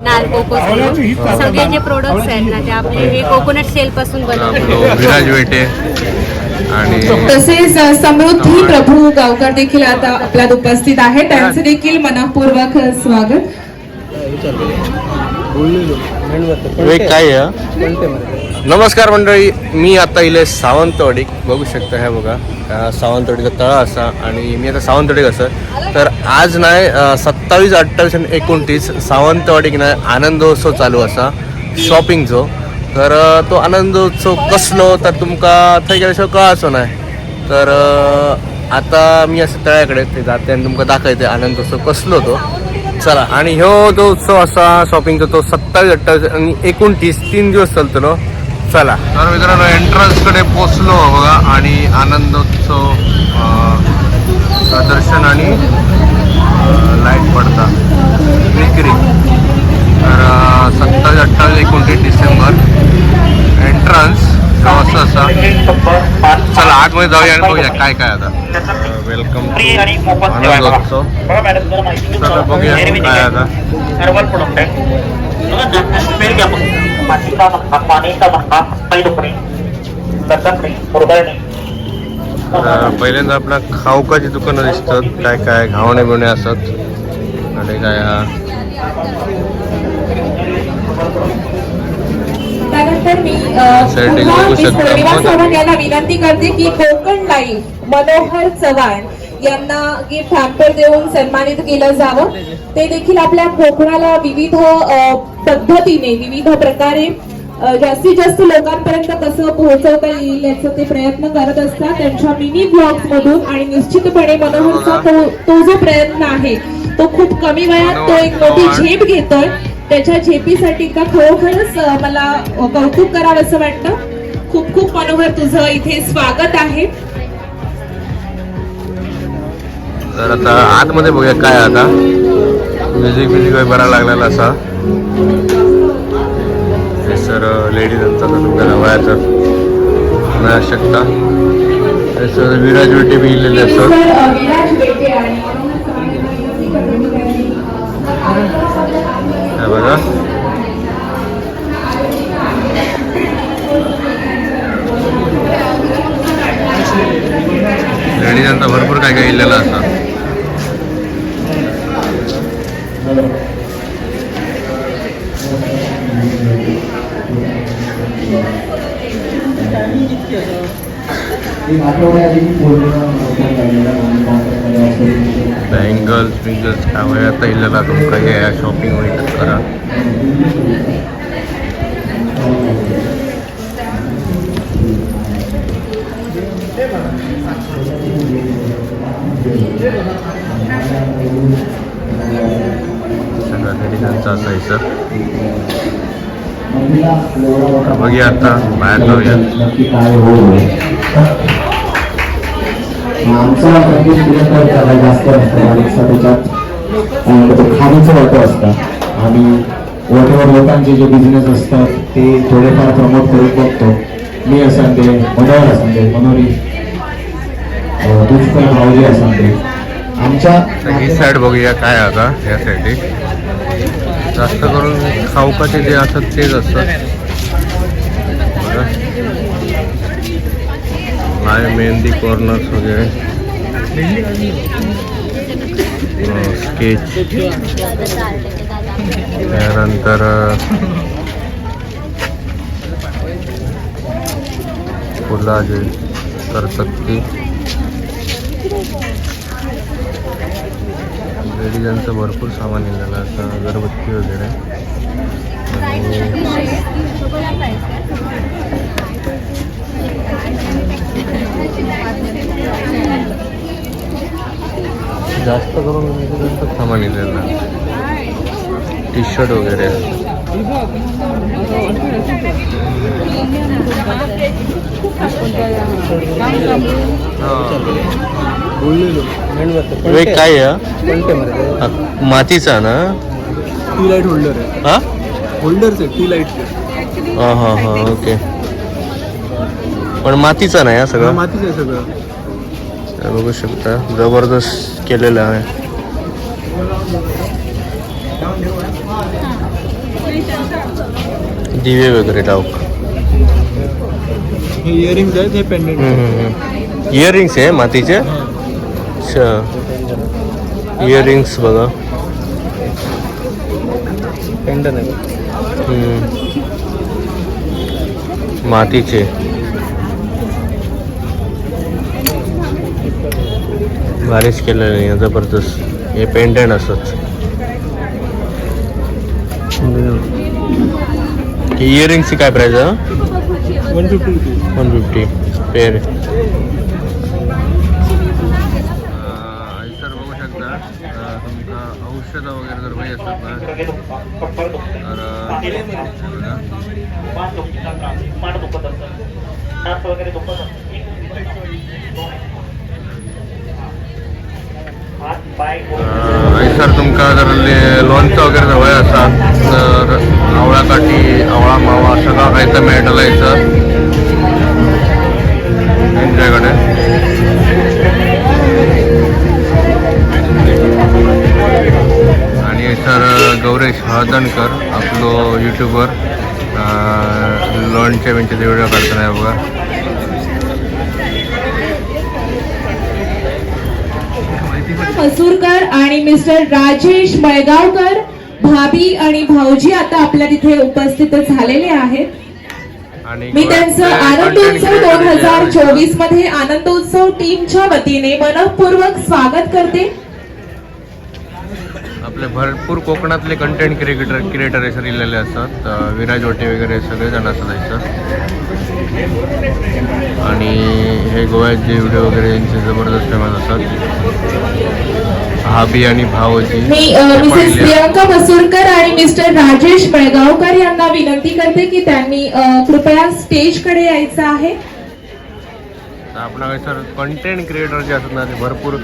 नाल cocoa सगळे जे products आहेत ना ते आपले हे कोकोनट सेल पासून विराज वेटे आणि तसेच समृद्धी प्रभू गावकर देखील आता आपल्यात उपस्थित आहे त्यांचे देखील मनपूर्वक स्वागत. वेग काय आहे नमस्कार मंडळी मी आता इले सावंतवाडी. बघू शकता हे बघा. अं, सावंतवाडीचा तळा असा आणि मी आता सावंतवाडी कसं तर आज नाही सत्तावीस अठ्ठावीस आणि एकोणतीस सावंतवाडीक नाही आनंदोत्सव चालू असा शॉपिंगचो. तर अं, तो आनंदोत्सव कसलो तर तुमका थंय गेल्याशिवाय कळाचो नाही तर अं, आता मी असं तळ्याकडे ते जाते आणि तुमका दाखवते आनंदोत्सव कसलो तो. चला. आणि ह्यो जो उत्सव असा शॉपिंगचा तो सत्तावीस अठ्ठावीस आणि एकोणतीस तीन दिवस चालतो चला. तर मित्रांनो एंट्रन्सकडे पोचलो बघा आणि आनंदोत्सव प्रदर्शन दर्शन आणि लाइट पडता. विक्री. तर सत्तावीस अठ्ठावीस एकोणतीस डिसेंबर. एंट्रन्स असं असा? चला आतमध्ये जाऊया आणि बघूया काय काय आता. वेलकम. आनंदोत्सव चला. बघूया काय. आता. पहिल्यांदा आपल्या खाऊकाची दुकानं दिसतात. काय काय घावणे बिवणे असतात. आणि काय हा? त्यानंतर मी चव्हाण यांना विनंती करते की कोकण लाईव्ह मनोहर चव्हाण यांना गिफ्ट हॅम्पर देऊन सन्मानित केलं जावं. ते देखील आपल्या कोकणाला विविध पद्धतीने विविध प्रकारे जास्तीत जास्त लोकांपर्यंत कसं पोहोचवता येईल याचा ते प्रयत्न करत असतात. त्यांच्या मिनी ब्लॉग्स मधून आणि निश्चितपणे मनोहरचा तो तो जो प्रयत्न आहे तो खूप कमी वयात तो एक मोठी झेप घेतोय. त्याच्या झेपीसाठी का खरोखरच मला कौतुक करावं असं वाटतं? खूप खूप मनोहर तुझं इथे स्वागत आहे. तर आता आतमध्ये बघूया काय आता. म्युझिक म्युझिक बरा लागलेला असा. हे सर लेडीजांचा तर तुमच्या वयाचं मिळू शकता. हे सर विराज वेटे बी इलेले असतात बघा. लेडीजांचा भरपूर काय काय इलेला असा बँगल्स बिंगल्स काय वय आता इलेला तुमका हे शॉपिंग वगैरे करा सगळं लेडीजांचं असायचं तर बघूया आता बाहेर जाऊया. नक्की काय होईल आमचा त्याला जास्त असतं. अनेकसा त्याच्यात खाणीचं वाटं असतं. आणि वॉटेवर लोकांचे जे बिझनेस असतात ते थोडेफार प्रमोट करून बघतो. मी असं ते मनोहर असं ते मनोरी दुष्कर भावजी असं ते आमच्या ही साईड बघूया काय आता यासाठी जास्त करून खाऊकाचे जे असतात तेच असतात. काय मेहंदी कॉर्नर्स वगैरे. हो, स्केच त्यानंतर फुला जे करतात ती. लेडीजांचं भरपूर सामान निघालं असं अगरबत्ती वगैरे. जास्त करून लेडीजांचं सामान लिहिलेलं टी शर्ट वगैरे. वेग काय आहे? मातीचा ना? टी लाइट होल्डर आहे. हा? होल्डरच आहे टी लाईटचे हा हा हा ओके. पण मातीचा नाही हा सगळं? मातीच आहे सगळं. बघू शकता. जबरदस्त केलेलं आहे. दिवे वगैरे लावक हे इयरिंग आहेत हे पेंडेंट इयरिंग्स आहे मातीचे? अच्छा. इयरिंग्स बघा. पेंडन आहे हम्म. मातीचे. भारीच केलेलं आहे जबरदस्त. हे पेंडंट असत इयरिंगची काय प्राईज आहे? One fifty one fifty pair sir बघू शकता. तुमका औषधं वगैरे जर पाहिजे असतात ना तर सर तुमका जर ले- वगैरे जर हवं असतात तर आवळा काठी आवळा मावा सगळं खायचं इथं यायचं त्यांच्याकडे आणि सर गौरेश हळदणकर आपलो यूट्यूबवर लोणच्या बिंचे व्हिडिओ काढताना बघा. मसूरकर आणि मिस्टर राजेश मळगावकर. भाभी आणि भाऊजी आता आपल्या तिथे उपस्थित झालेले आहेत. मी त्यांचं आनंदोत्सव दोन हजार चोवीसमध्ये आनंदोत्सव टीमच्या वतीने मनपूर्वक स्वागत करते. आपले भरपूर कोकणातले कंटेंट क्रिएटर क्रिएटर हे सर इलेले असतात. विराज ओटे वगैरे सगळेजण असतात इथं. आणि हे गोव्याचे व्हिडिओ वगैरे यांचे जबरदस्त फेमस असतात. भाभी आणि भावजी. मिसेस प्रियंका मसूरकर आणि मिस्टर राजेश मळगावकर यांना विनंती करते की त्यांनी कृपया स्टेजकडे यायचं आहे. आपल्याकडे सर कंटेंट क्रिएटर जे असतात ना ते भरपूर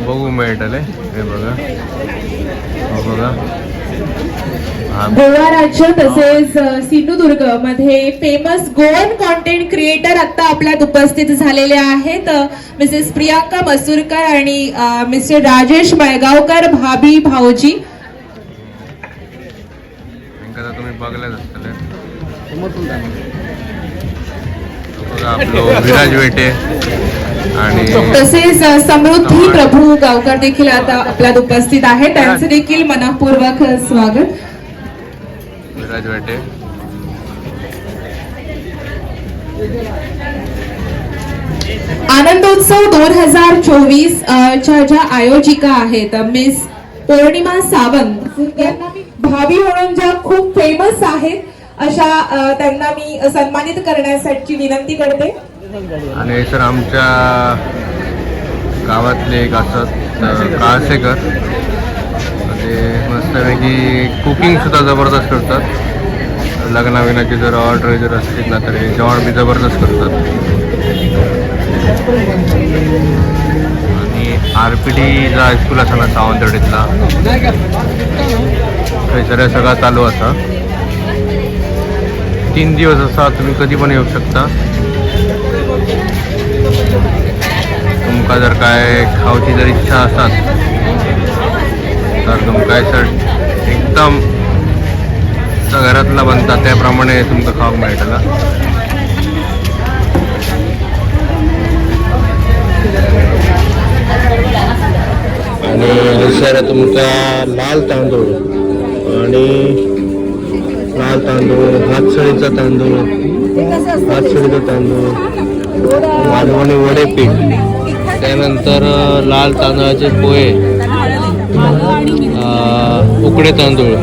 बघू मिळतले हे बघा. हो बघा. हा. गोवा राज्य तसेच सिंधुदुर्गमध्ये फेमस गोवन कॉन्टेंट क्रिएटर आता आपल्यात उपस्थित झालेले आहेत. मिसेस प्रियांका मसूरकर आणि मिस्टर राजेश मळगावकर भाभी भाऊजी. तुम्ही बघलाच आपलं विराज वेटे. आणि तसेच समृद्धी प्रभू गावकर देखील आता आपल्यात उपस्थित आहेत. त्यांचे देखील मनपूर्वक स्वागत. विराज वेटे. आनंदोत्सव दोन हजार चोवीस च्या ज्या आयोजिका आहेत मिस पौर्णिमा सावंत यांना मी भाभी म्हणून ज्या खूप फेमस आहेत अशा त्यांना मी सन्मानित करण्यासाठी विनंती करते. आणि सर आमच्या गावातले एक असत काळसेकर. ते मस्तपैकी कुकिंगसुद्धा जबरदस्त करतात. लग्नाविनाची जर ऑर्डर जर असतील ना तर हे जेवण बी जबरदस्त करतात. आणि आर पी डीचा हायस्कूल असा ना सावंतवाडीतला. थंयसर सगळा चालू असा. तीन दिवस असा तुम्ही कधी पण येऊ शकता. तुमका जर काय खावची जर इच्छा असत तर तुमका सर एकदम घरातला बनता त्याप्रमाणे तुमका खाऊक मेळटला आणि दुसरं तुमका लाल तांदूळ आणि लाल तांदूळ भातसळीचा तांदूळ भातसळीचा तांदूळ मालवणी वडे पीक त्यानंतर लाल तांदळाचे पोहे उकडे तांदूळ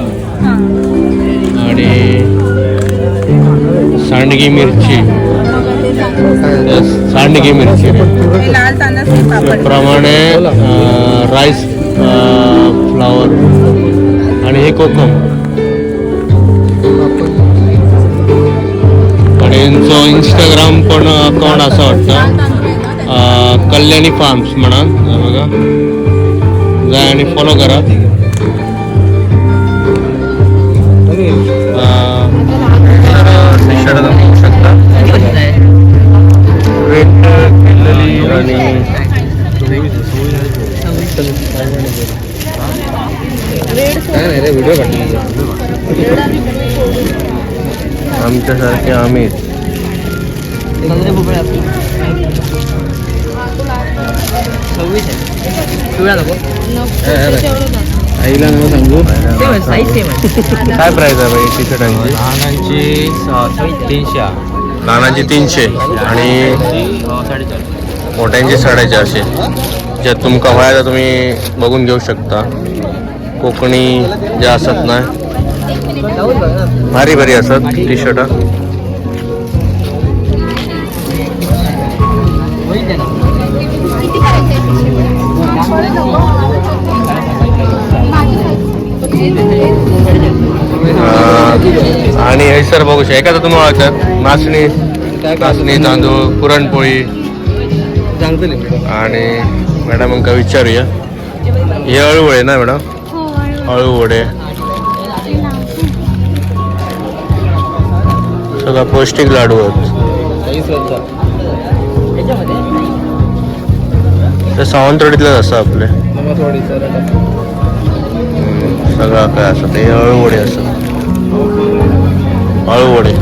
आणि सांडगी मिरची. सांडगी मिरची. त्याप्रमाणे राईस फ्लावर आणि हे कोकम. आणि यांचं इंस्टाग्राम पण अकाउंट असं वाटतं. कल्याणी फार्म्स म्हणा बघा जा आणि फॉलो करा अं, तर निशाणा बघू शकता वेट केलेली आणि काय नाही रे व्हिडिओ काढला आमच्यासारखे आम्हीच आईला नाव सांगू. काय प्राइस आहे बाई टी शर्टांची लहानांची तीनशे. लहानाची तीनशे आणि मोठ्यांचे साडेचारशे. ज्या तुमका हव्या त्या तुम्ही बघून घेऊ शकता. कोकणी ज्या असतात ना भारी भारी असतात टी शर्ट आणि हे सर बघू शकता. एखादं तुम्ही ओळखतात नाचणी नाचणी तांदूळ पुरणपोळी. आणि मॅडम का विचारूया. हे अळू आहे ना मॅडम? अळू वडे सगळं पौष्टिक लाडू आहेत. ते सावंतवाडीतलंच असं आपले. सगळं काय असं ते अळू वडे असं. अळू वडे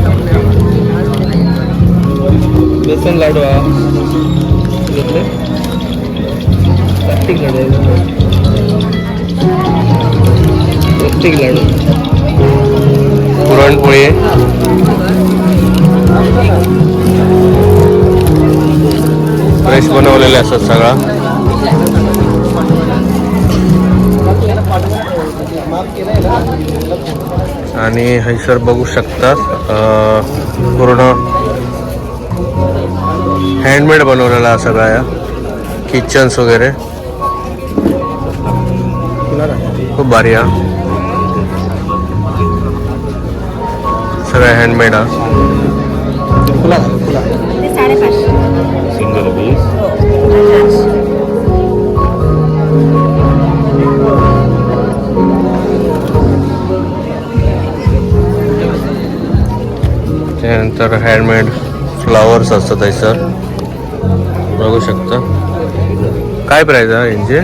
बेसन लाडू घेतले? प्लास्टिक लाडू. आहे. प्लास्टिक लाडू. पुरणपोळी. फ्रेश बनवलेले असतात सगळा. आणि हैसर बघू शकता पूर्ण हँडमेड बनवलेला सगळा या किचन्स वगैरे. खूप भारी हा. सगळं हँडमेड हा. तर हँडमेड फ्लावर्स असतात आहे सर बघू शकता. काय प्राईज आहे यांचे?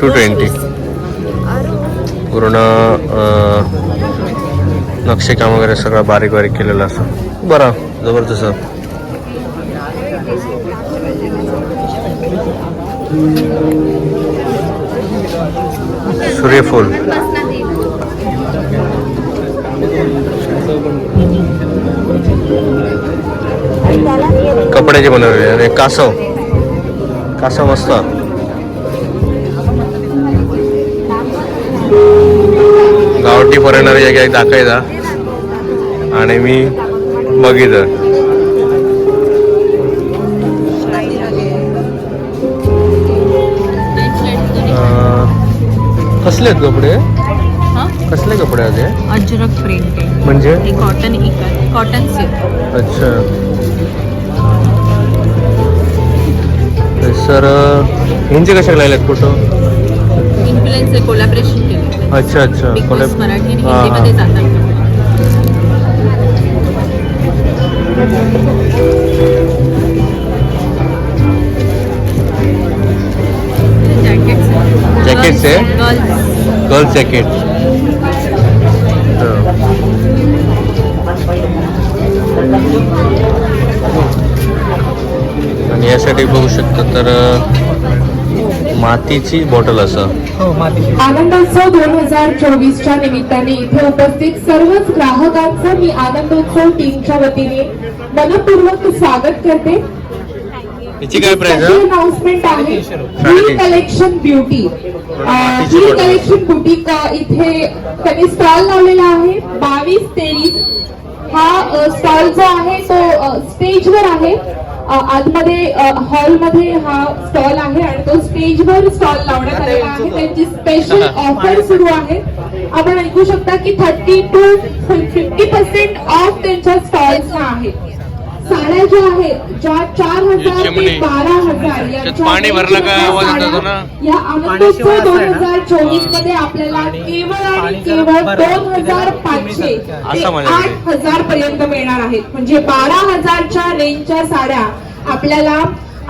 टू ट्वेंटी पूर्ण नक्षीकाम वगैरे सगळं बारीक बारीक केलेलं असं बरं जबरदस्त. सूर्यफूल. कपड्याचे बनवलेले आणि कासव. कासव मस्त. गावठी फॉरेनर एक एक दाखवायचा आणि मी बघितलं. कसले आहेत कपडे? कसले कपडे आहेत? अजरक प्रिंट म्हणजे? कॉटन कॉटन सिल्क अच्छा. सर ह्यांचे कशा लागलेत फोटो इन्फ्लुएन्सर कोलॅबरेशन केलं. अच्छा अच्छा. कोलॅब- मराठी आणि हां, हिंदीमध्ये हां. जातात. Jackets. आहे? गर्ल्स गर्ल्स जॅकेट आणि यासाठी बघू शकता तर मातीची बॉटल असं. हो मातीची. आनंदोत्सव दोन हजार चोवीसच्या निमित्ताने इथे उपस्थित सर्वच ग्राहकांचं मी आनंदोत्सव टीमच्या वतीने मनपूर्वक स्वागत करते. काय प्राइस अनाउन्समेंट आहे ही. कलेक्शन ब्युटी मातीची ही. कलेक्शन बुटीक इथे त्यांनी स्टॉल लावलेला आहे. बावीस तेवीस हा स्टॉल जो आहे तो स्टेजवर आहे. आतमध्ये हॉलमध्ये हा स्टॉल आहे आणि तो स्टेजवर स्टॉल लावण्यात आलेला आहे. त्यांची स्पेशल ऑफर सुरू आहे. आपण ऐकू शकता की thirty to fifty percent off त्यांच्या स्टॉल्सना आहे. साड्या ज्या आहेत ज्या चार हजार ते. बारा हजार या त्यात पाणी भरलं का आवाज येत होता ना? या आनंदोत्सव दोन हजार चोवीसमध्ये आपल्याला केवळ आणि केवळ दोन हजार पाचशे ते असं माझ्याकडे. आठ हजार पर्यंत मिळणार आहेत. म्हणजे बारा हजारच्या रेंजच्या साड्या आपल्याला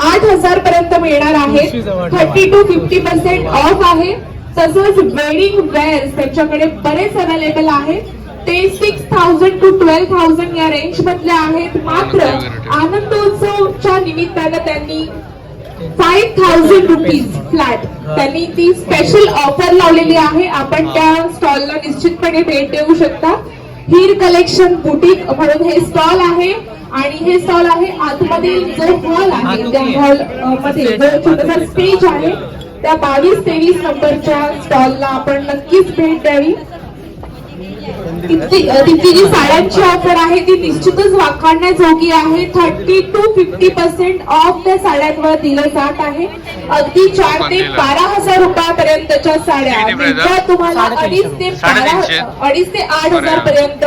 आठ हजार पर्यंत मिळणार आहेत. Thirty to fifty percent off आहे. तसंच वेडिंग वेअर्स त्यांच्याकडे बरेच अवेलेबल आहे ते six thousand to twelve thousand या रेंज मधले आहेत. मात्र आनंदोत्सवच्या निमित्तानं त्यांनी फाईव्ह थाउजंड रुपीज फ्लॅट त्यांनी ती स्पेशल ऑफर लावलेली आहे. आपण त्या स्टॉलला निश्चितपणे भेट देऊ शकता. हीर कलेक्शन बुटीक म्हणून हे स्टॉल आहे आणि हे स्टॉल आहे आतमध्ये जो हॉल आहे त्या हॉलमध्ये जो छोटासा स्टेज आहे त्या बावीस तेवीस नंबरच्या स्टॉलला आपण नक्कीच भेट द्यावी. जी साड्यांची ऑफर आहे ती निश्चितच वाखाणण्याजोगी आहे. Thirty to fifty percent off त्या साड्यांवर दिलं जात आहे. अगदी चार ते बारा हजार रुपयापर्यंतच्या साड्या? ज्या तुम्हाला अडीच ते. बारा अडीच ते आठ हजार पर्यंत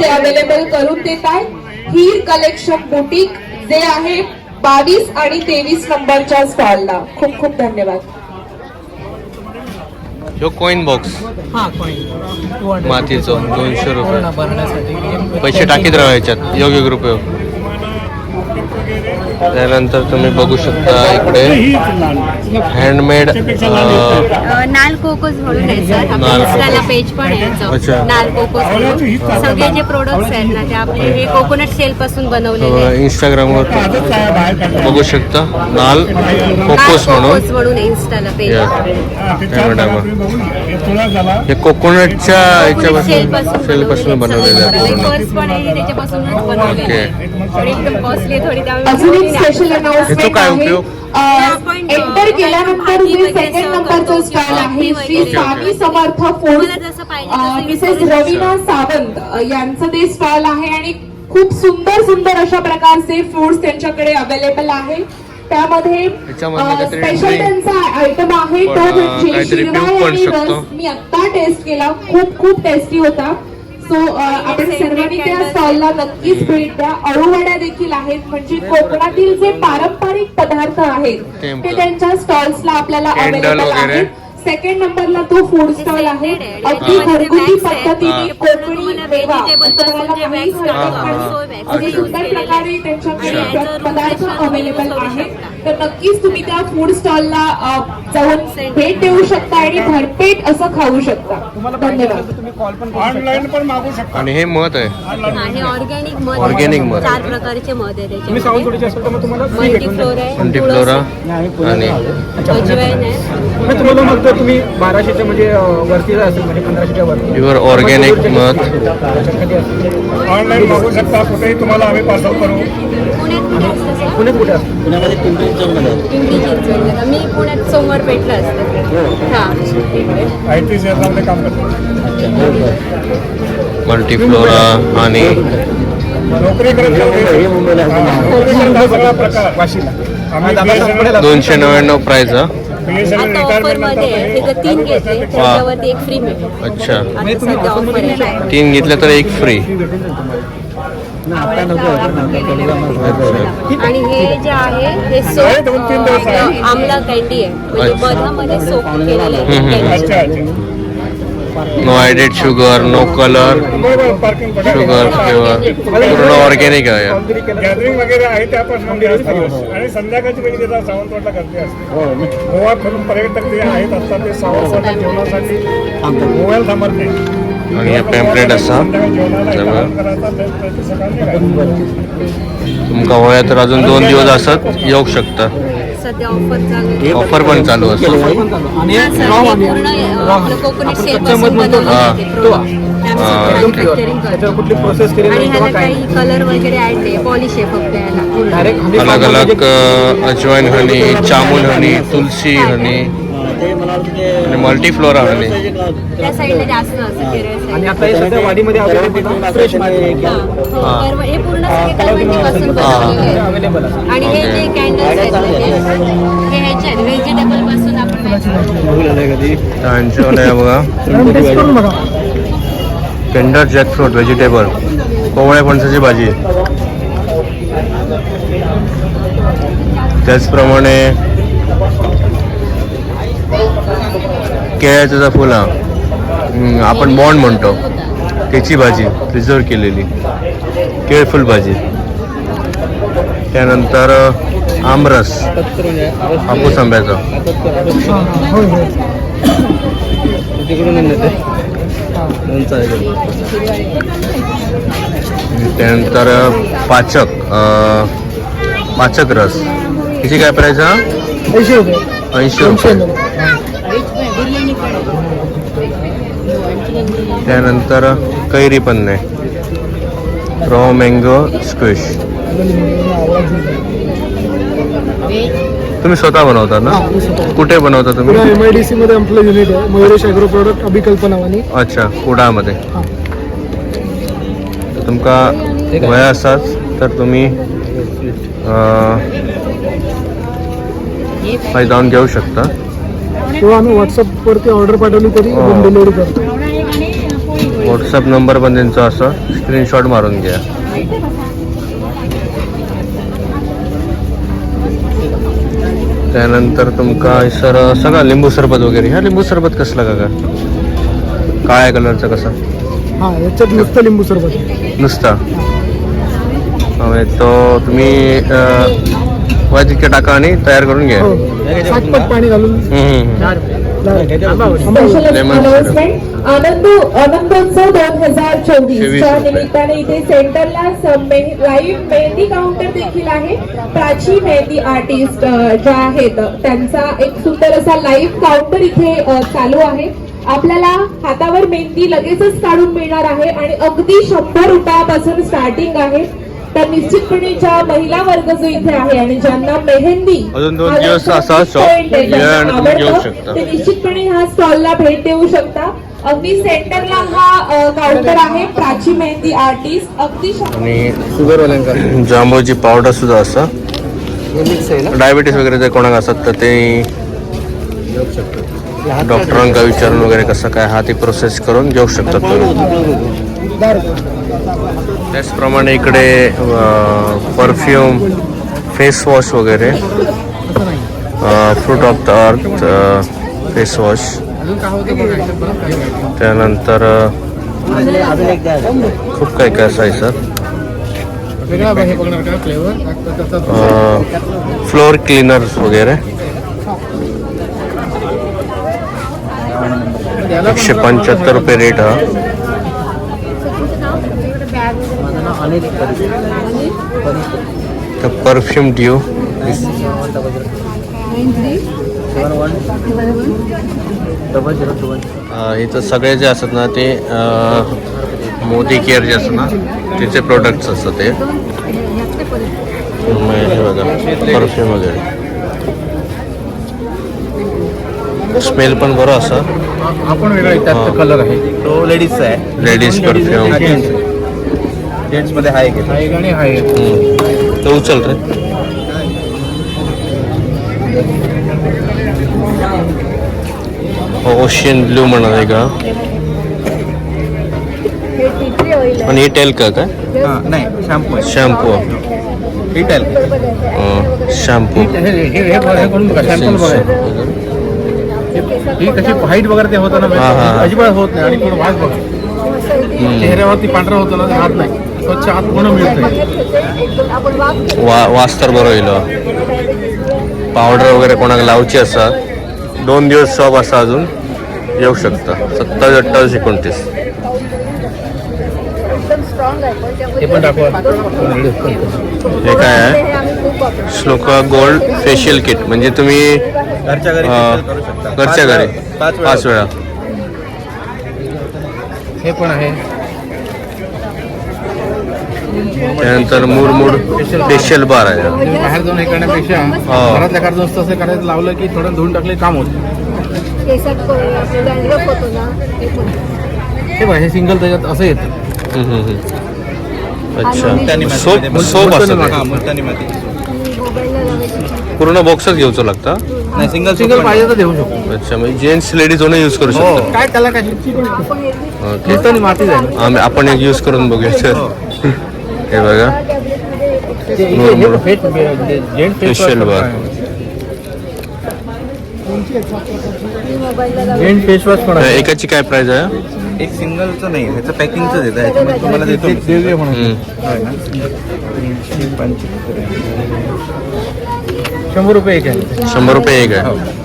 ते अवेलेबल करून देत आहेत. हीर कलेक्शन बुटीक जे आहे बावीस आणि तेवीस नंबरच्या स्टॉलला खूप खूप धन्यवाद. ह्यो कॉईन बॉक्स हा कॉईन हंड्रेड मातीचं दोनशे रुपये. भरण्यासाठी पैसे टाकीत राहा याच्यात योग्य रुपये. त्यानंतर तुम्ही बघू शकता इकडे हँडमेड नाल कोकोस म्हणून आहे सर. आपल्या. पेज पण आहे. नाल कोकोस म्हणून. सगळे जे प्रोडक्ट्स आहेत ना ते आपले हे कोकोनट सेल पासून बनवलेले आहेत. इंस्टाग्रामवर बघू शकता. नाल कोकोस म्हणून. कोकोस म्हणून आहे. इंस्टाला पेज या. हे कोकोनटच्या याच्यापासून पासून सेल पासून बनवलेलं आहे पूर्ण. पर्स पण आहे हे त्याच्यापासूनच बनवलेले आहे. थोडी एकदम कॉस्टली थोडी अजून एक त्यामुळे स्पेशल अनाउन्समेंट आहे? एंटर केल्यानंतर जे सेकंड नंबरचं स्टॉल आहे श्री स्वामी समर्थ फूड तसं मिसेस रवीना सावंत यांचं ते स्टॉल आहे आणि खूप सुंदर सुंदर अशा प्रकारचे फूड्स त्यांच्याकडे अवेलेबल आहे. त्यामध्ये स्पेशल त्यांचा आयटम आहे. तो म्हणजे पण आणि शकतो. रस मी आत्ता टेस्ट केला. खूप खूप टेस्टी होता. सो आपण सर्वांनी त्या स्टॉलला नक्कीच भेट द्या. अळूवड्या देखील आहेत म्हणजे कोकणातील जे पारंपरिक पदार्थ आहेत ते त्यांच्या स्टॉल्सला आपल्याला अवेलेबल. आहेत. सेकंड नंबरला तो फूड स्टॉल आहे. अगदी घरगुती पद्धतीने कोकणी मेवा. हरकत नाही. अगदी सुंदर प्रकारे पदार्थ अवेलेबल आहेत. तर नक्कीच तुम्ही त्या फूड स्टॉलला जाऊन भेट देऊ शकता आणि भरपेट असं खाऊ शकता. धन्यवाद. तुम्ही कॉल पण ऑनलाईन पण मागू शकता. आणि हे मध आहे. ऑर्गॅनिक मध. Organic मध. चार प्रकारचे मध आहे तुम्ही. मल्टीफ्लोर आणि तुम्हाला मग तुम्ही बाराशेच्या म्हणजे वरती असेल म्हणजे पंधराशेच्या वरती. प्युअर ऑर्गॅनिक मध. ऑनलाईन मागू शकता कुठेही तुम्हाला आम्ही पार्सल करू. पुण्यात कुठे? असतं असतं पिंपरी चिंचवडला मी पुण्यात सोमवार पेठला असते. हा. आय टी काम करतो. मल्टीफ्लोरा आणि नोकरी करत हा सगळा प्रकार वाशीला. दोनशे नव्याण्णव प्राइस अच्छा. तीन घेतलं तर एक फ्री आणि हे जे आहे हे सोप आमला कॅन्डी आहे. म्हणजे अच्छा. मधामध्ये सोप केलेलं आहे no added sugar no colour sugar flavour पूर्ण ऑर्गॅनिक आहे. हा. गॅदरिंग वगैरे आहे त्यापासून दिवस आणि संध्याकाळची वेळी त्याचा सावंतवाडला गर्दी असते. गोवा फिरून पर्यटक जे आहेत आता ते सावंतवाडला जेवणासाठी गोव्याला थांबत नाही. आणि हे पॅम्पलेट निघायचं. तुमका होया तर अजून दोन दिवस असत येऊ शकता. सध्या ऑफर चालू आहे. ऑफर पण चालू असतो. अलग अलग अजवाइन हनी जामुन हनी तुलसी हनी त्या साईडला जास्त असं केरळ आणि आता हे सध्या वाडीमध्ये अवेलेबल फ्रेश हा, हो, हा. तर हे पूर्ण सगळे करवंदीपासून बनवलेले आहेत. अवेलेबल असतं आणि हे जे कॅन्डल्स आहेत ना, ते- हे ह्याचे आहेत. व्हेजिटेबलपासून आपण त्यांच्याकडे आहे बघा. टेंडर जॅकफ्रूट व्हेजिटेबल कोवळ्या फणसाची भाजी. त्याचप्रमाणे केळ्याचं फुला हम्म, आपण बॉन्ड म्हणतो. त्याची भाजी प्रिझर्व केलेली. केळफुल भाजी. त्यानंतर आमरस. हापूस आंब्याचा. त्यानंतर पाचक पाचक रस. किती काय प्राईस हा? ऐंशी रुपये. ऐंशी रुपये. त्यानंतर कैरी पण नाही रॉ मँगो स्क्विश तुम्ही स्वतः बनवता ना? कुठे बनवता तुम्ही? एम आय डी सी मध्ये आपलं युनिट आहे. मयुरेश ॲग्रो प्रोडक्ट अभिकल्पना अच्छा कुडामध्ये तुमका वया आसात तर तुम्ही जाऊन घेऊ शकता. किंवा आम्ही व्हॉट्सअपवरती ऑर्डर पाठवली तरी. होम डिलिव्हरी करतो. व्हॉट्सअप नंबर पण त्यांचा असा. स्क्रीनशॉट मारून घ्या. त्यानंतर तुमका सर सगळा लिंबू सरबत वगैरे. ह्या लिंबू सरबत कसला का काळ्या कलरचा कसा? हां याच्यात नुसतं लिंबू सरबत. नुसता? तो तुम्ही वय तितके टाका आणि तयार करून घ्या. हो. पाणी घालून. हम्म, आनंद आनंदोत्सव दोन हजार चोवीस चोवीस च्या रुपये. निमित्ताने इथे सेंटरला लाईव्ह मेहंदी काउंटर देखील आहे. प्राची मेहंदी आर्टिस्ट ज्या आहेत त्यांचा एक सुंदर असा लाईव्ह काउंटर इथे चालू आहे. आपल्याला हातावर मेहंदी लगेचच काढून मिळणार आहे आणि अगदी शंभर रुपयापासून स्टार्टिंग आहे. तर निश्चितपणे ज्या महिला वर्ग जो इथे आहे आणि ज्यांना मेहंदी. ते निश्चितपणे ह्या स्टॉलला भेट देऊ शकता. अगदी सेंटरला हा काउंटर आहे प्राची मेहंदी आर्टिस्ट अगदी आणि शुगरवाल्यांका जांभूळची पावडर सुद्धा असा. डायबिटीस वगैरे जर कोणाक असत तर ते डॉक्टरांका विचारून वगैरे कसं काय हा ती प्रोसेस करून घेऊ शकतात तुम्ही त्याचप्रमाणे इकडे परफ्यूम फेस वॉश वगैरे. Fruit of the earth face wash त्यानंतर अ, खूप काय काय असं आहे सर. वेगळा हे बघणार का फ्लेवर फ्लोअर क्लीनर्स वगैरे. एकशे पंच्याहत्तर रुपये रेट हा. तर परफ्यूम ड्यू इथं सगळे जे असतात ना ते मोदी केअर जे असतं ना त्याचे प्रोडक्ट्स असतात ते. हे परफ्यूम वगैरे. स्मेल पण बरं असा. आपण वेगळा. त्यात कलर आहे. तो लेडीजचा आहे. लेडीज परफ्यूम जेंट्समध्ये हा एक. आहे. हा एक. आणि हा एक. तो उचल रे. ओशियन ब्ल्यू म्हणाले का आणि हे टेल का काय हा, नाही शॅम्पू आहे शॅम्पू शॅम्पू हे कशी व्हाईट वगैरे ते होतं ना. अजिबात होत नाही आणि पूर्ण वास बघा चेहऱ्यावरती पांढरा होतो ना हात नाही स्वच्छ हात पूर्ण मिळतोय वा वास तर बरं येईल पावडर वगैरे कोणाला लावची असतात दोन दिवस शॉप असा अजून येऊ शकता. सत्तावीस अठ्ठावीस एकोणतीस. हे हे काय आहे? Shloka gold facial kit. म्हणजे तुम्ही घरच्या घरी पाच वेळा. हे पण आहे. त्यानंतर मुरमुड फेशियल बार आहे. बाहेर जाऊन हे करण्यापेक्षा हा. घरातल्या घरात नुसतं असं करायचं लावलं की थोडं धुवून टाकले काम होतं. हे बघा हे सिंगल त्याच्यात असं येतं. हम्म, हम्म, हम्म. अच्छा. सोप सोप असतं हा ते. मुलतानी माती. पूर्ण बॉक्सच घेऊचो लागता? नाही सिंगल सिंगल पाहिजे तर देऊ शकतो. अच्छा म्हणजे जेंट्स लेडीज दोन्ही यूज करू हो. शकतो. काय त्याला काय? ओके आम्ही आपण एक यूज करून बघूया. सर हो. हे बघा Facial bar. Gent face wash पण आहे एकाची काय प्राइस आहे? एक सिंगलचं नाही ह्याचं पॅकिंगचं देतं ह्याच्यामध्ये तुम्हाला देतो. देऊया म्हणून. आहे. शंभर रुपये एक आहे. शंभर रुपये एक आहे.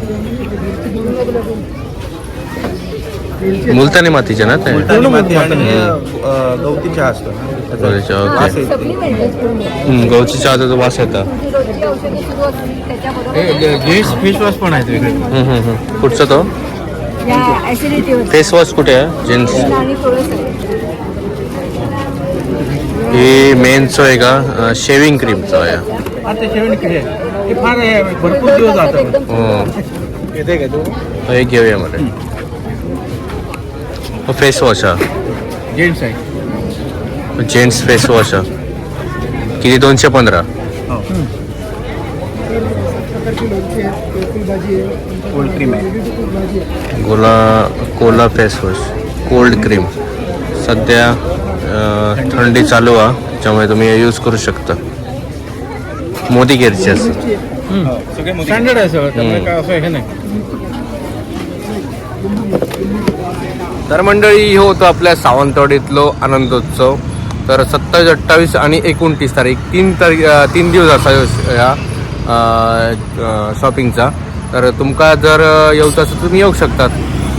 मुलतानी मातीचे ना ते? मुलतानी माती आणि हे, अ, गवती चहा असतो ना त्याचा गवती चहा, ओके. वास येतो. हम्म, गवची चहाचा जो वास येतं. जेंट्स फेस वॉश पण आहेत वेगळे हम्म, हम्म, हम्म. कुठचा तो? फेस वॉश कुठे आहे? जेंट्स ही मेनचं आहे का? शेविंग क्रीमचं आहे. हा ते शेवण किती आहे. ते फार आहे, भरपूर दिवस जातात. हो. येते का तू? हे घेऊया मध्ये फेस वॉश हा। जेंट्स आहे जेंट्स फेस वॉश हा। किती दोनशे पंधरा गोला कोला फेस वॉश कोल्ड क्रीम सध्या थंडी चालू आहे त्याच्यामुळे तुम्ही हे यूज करू शकता। मोदी केअरची असं स्टँडर्ड आहे सगळं त्यामुळे काय असं हे नाही। तर मंडळी हे होतं आपल्या सावंतवाडीतलो आनंदोत्सव. तर सत्तावीस अठ्ठावीस आणि एकोणतीस तारीख तीन तारीख तीन दिवस असा या ह्या शॉपिंगचा. तर तुमका जर येऊचं असं तुम्ही येऊ शकतात.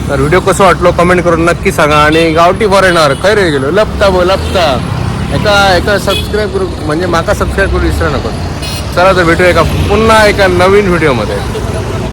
तर व्हिडिओ कसं वाटलो कमेंट करून नक्की सांगा. आणि गावठी फॉरेनर खय रे गेलो? लपता बो लपता. एका एका सबस्क्राईब करू म्हणजे माका सबस्क्राईब करू विसरू नको चला तर भेटूया एका पुन्हा एका नवीन व्हिडिओमध्ये.